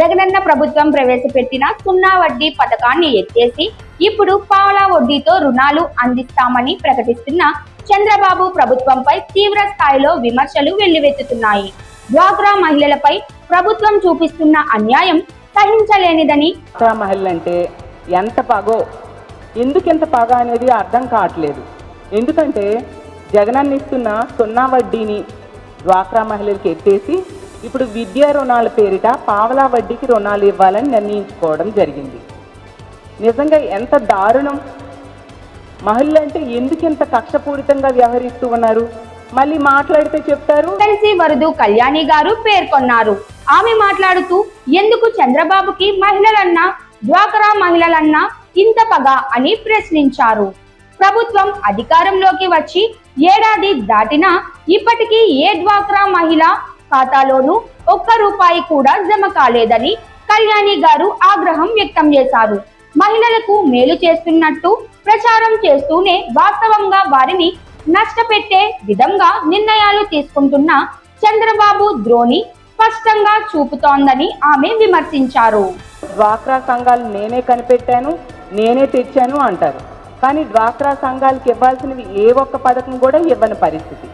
జగనన్న ప్రభుత్వం ప్రవేశపెట్టిన సున్నా వడ్డీ పథకాన్ని ఎత్తేసి ఇప్పుడు పావలా వడ్డీతో రుణాలు అందిస్తామని ప్రకటిస్తున్న చంద్రబాబు ప్రభుత్వంపై తీవ్ర స్థాయిలో విమర్శలు వెల్లువెత్తుతున్నాయి. డ్వాక్రా మహిళలపై ప్రభుత్వం చూపిస్తున్న అన్యాయం సహించలేనిదని డ్వాక్రా మహిళలంటే ఎంత పగో? ఎందుకు ఎంత అనేది అర్థం కావట్లేదు. ఎందుకంటే జగనన్న ఇస్తున్న సున్నా వడ్డీని డ్వాక్రా మహిళలకు ఎత్తేసి ఇప్పుడు విద్యా రుణాల పేరిట పావలా వడ్డీకి రుణాలు ఇవ్వాలని నిర్ణయించుకోవడం జరిగింది. నిజంగా ఎంత దారుణం! మహిళలంటే ఎందుకు ఇంత కక్షపూరితంగా వ్యవహరిస్తూ ఉన్నారు? మళ్ళీ మాట్లాడితే చెప్తారు? కలిసి వరదు కళ్యాణి గారు పేర్కొన్నారు. ఆమె మాట్లాడుతూ ఎందుకు చంద్రబాబుకి మహిళలన్నా డ్వాక్రా మహిళలన్నా ఇంత పగ? అని ప్రశ్నించారు. ప్రభుత్వం అధికారంలోకి వచ్చి ఏడాది దాటినా ఇప్పటికీ ఏ డ్వాక్రా మహిళ ఖాతాలోనూ ఒక్క రూపాయి కూడా జమ కాలేదని కళ్యాణి గారు ఆగ్రహం వ్యక్తం చేశారు. మహిళలకు మేలు చేస్తున్నట్టు ప్రచారం చేస్తూనే వాస్తవంగా వారిని నష్టపెట్టే విధంగా నిర్ణయాలు తీసుకుంటున్న చంద్రబాబు ద్రోణి స్పష్టంగా చూపుతోందని ఆమె విమర్శించారు. డ్వాక్రా సంఘాలు నేనే కనిపెట్టాను నేనే తెచ్చాను అంటారు. కానీ డ్వాక్రా సంఘాలకు ఇవ్వాల్సినవి ఏ ఒక్క పథకం కూడా ఇవ్వని పరిస్థితి.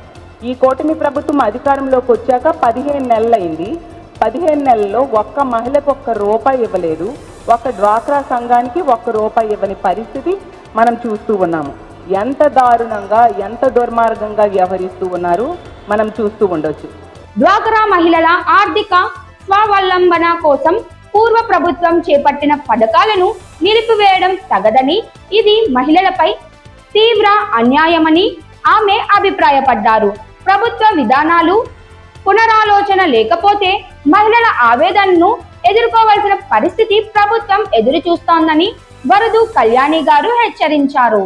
ఈ కూటమి ప్రభుత్వం అధికారంలోకి వచ్చాక పదిహేను నెలలైంది. పదిహేను నెలల్లో ఒక్క మహిళకు ఒక్క రూపాయి ఇవ్వలేదు. ఒక డ్వాక్రా సంఘానికి ఒక్క రూపాయి ఇవ్వని పరిస్థితి మనం చూస్తూ ఉన్నాము. ఎంత దారుణంగా ఎంత దుర్మార్గంగా వ్యవహరిస్తూ ఉన్నారు మనం చూస్తూ ఉండొచ్చు. డ్వాక్రా మహిళల ఆర్థిక స్వావలంబన కోసం పూర్వ ప్రభుత్వం చేపట్టిన పథకాలను నిలిపివేయడం తగదని ఇది మహిళలపై తీవ్ర అన్యాయమని ఆమె అభిప్రాయపడ్డారు. ప్రభుత్వ విధానాలు పునరాలోచన లేకపోతే మహిళల ఆవేదనను ఎదుర్కోవాల్సిన పరిస్థితి ప్రభుత్వం ఎదురు చూస్తోందని వరదు కళ్యాణి గారు హెచ్చరించారు.